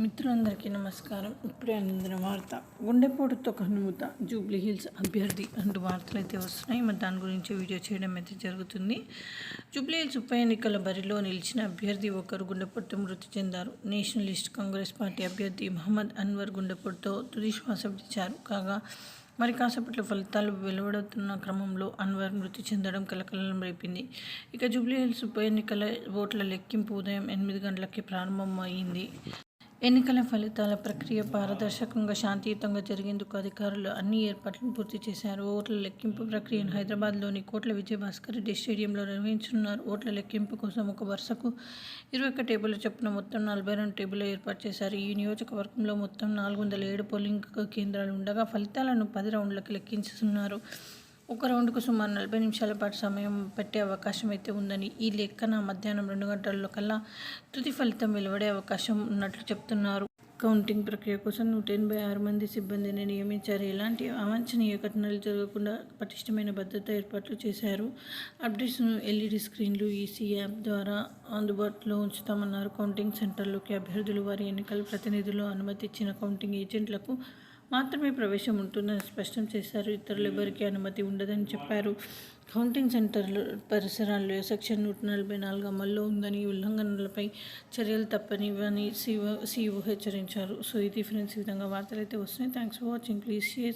మిత్రులందరికీ నమస్కారం. ఇప్పుడే అందిన వార్త. గుండెపోటుతో కన్నుమూత జూబ్లీ హిల్స్ అభ్యర్థి అంటూ వార్తలు అయితే వస్తున్నాయి. మరి దాని గురించి వీడియో చేయడం అయితే జరుగుతుంది. జూబ్లీ హిల్స్ ఉప ఎన్నికల బరిలో నిలిచిన అభ్యర్థి ఒకరు గుండెపోటుతో మృతి చెందారు. నేషనలిస్ట్ కాంగ్రెస్ పార్టీ అభ్యర్థి మహమ్మద్ అన్వర్ గుండెపోటుతో తుది శ్వాస విడిచారు. కాగా మరి కాసేపట్లో ఫలితాలు వెలువడుతున్న క్రమంలో అన్వర్ మృతి చెందడం కలకలం రేపింది. ఇక జూబ్లీ హిల్స్ ఉప ఎన్నికల ఓట్ల లెక్కింపు ఉదయం ఎనిమిది గంటలకి ప్రారంభమైంది ఎన్నికల ఫలితాల ప్రక్రియ పారదర్శకంగా శాంతియుతంగా జరిగేందుకు అధికారులు అన్ని ఏర్పాట్లను పూర్తి చేశారు. ఓట్ల లెక్కింపు ప్రక్రియను హైదరాబాద్లోని కోట్ల విజయభాస్కర్ రెడ్డి స్టేడియంలో నిర్వహించనున్నారు. ఓట్ల లెక్కింపు కోసం ఒక వరుసకు ఇరవై ఒక్క టేబుల్ చొప్పున మొత్తం నలభై రెండు టేబుల్ ఏర్పాటు చేశారు. ఈ నియోజకవర్గంలో మొత్తం నాలుగు వందల ఏడు పోలింగ్ కేంద్రాలు ఉండగా ఫలితాలను పది రౌండ్లకు లెక్కించుతున్నారు ఒక రౌండ్కు సుమారు నలభై నిమిషాల పాటు సమయం పెట్టే అవకాశం అయితే ఉందని ఈ లెక్కన మధ్యాహ్నం రెండు గంటల్లో కల్లా తుది ఫలితం వెలువడే అవకాశం ఉన్నట్లు చెప్తున్నారు. కౌంటింగ్ ప్రక్రియ కోసం నూట ఎనభై ఆరు మంది సిబ్బందిని నియమించారు. ఎలాంటి అవాంఛనీయ ఘటనలు జరగకుండా పటిష్టమైన భద్రత ఏర్పాట్లు చేశారు. అప్డేట్స్ను ఎల్ఈడి స్క్రీన్లు ఈసీ యాప్ ద్వారా అందుబాటులో ఉంచుతామన్నారు. కౌంటింగ్ సెంటర్లోకి అభ్యర్థులు వారి ఎన్నికల ప్రతినిధులు అనుమతి ఇచ్చిన కౌంటింగ్ ఏజెంట్లకు మాత్రమే ప్రవేశం ఉంటుందని స్పష్టం చేశారు. ఇతరులు ఎవరికీ అనుమతి ఉండదని చెప్పారు. కౌంటింగ్ సెంటర్లు పరిసరాల్లో సెక్షన్ నూట నలభై నాలుగు అమల్లో ఉందని ఉల్లంఘనలపై చర్యలు తప్పనివని సిఓ సిఓ హెచ్చరించారు. సో ఇది ఫ్రెండ్స్ ఈ విధంగా వార్తలు అయితే వస్తున్నాయి. Thanks for watching please share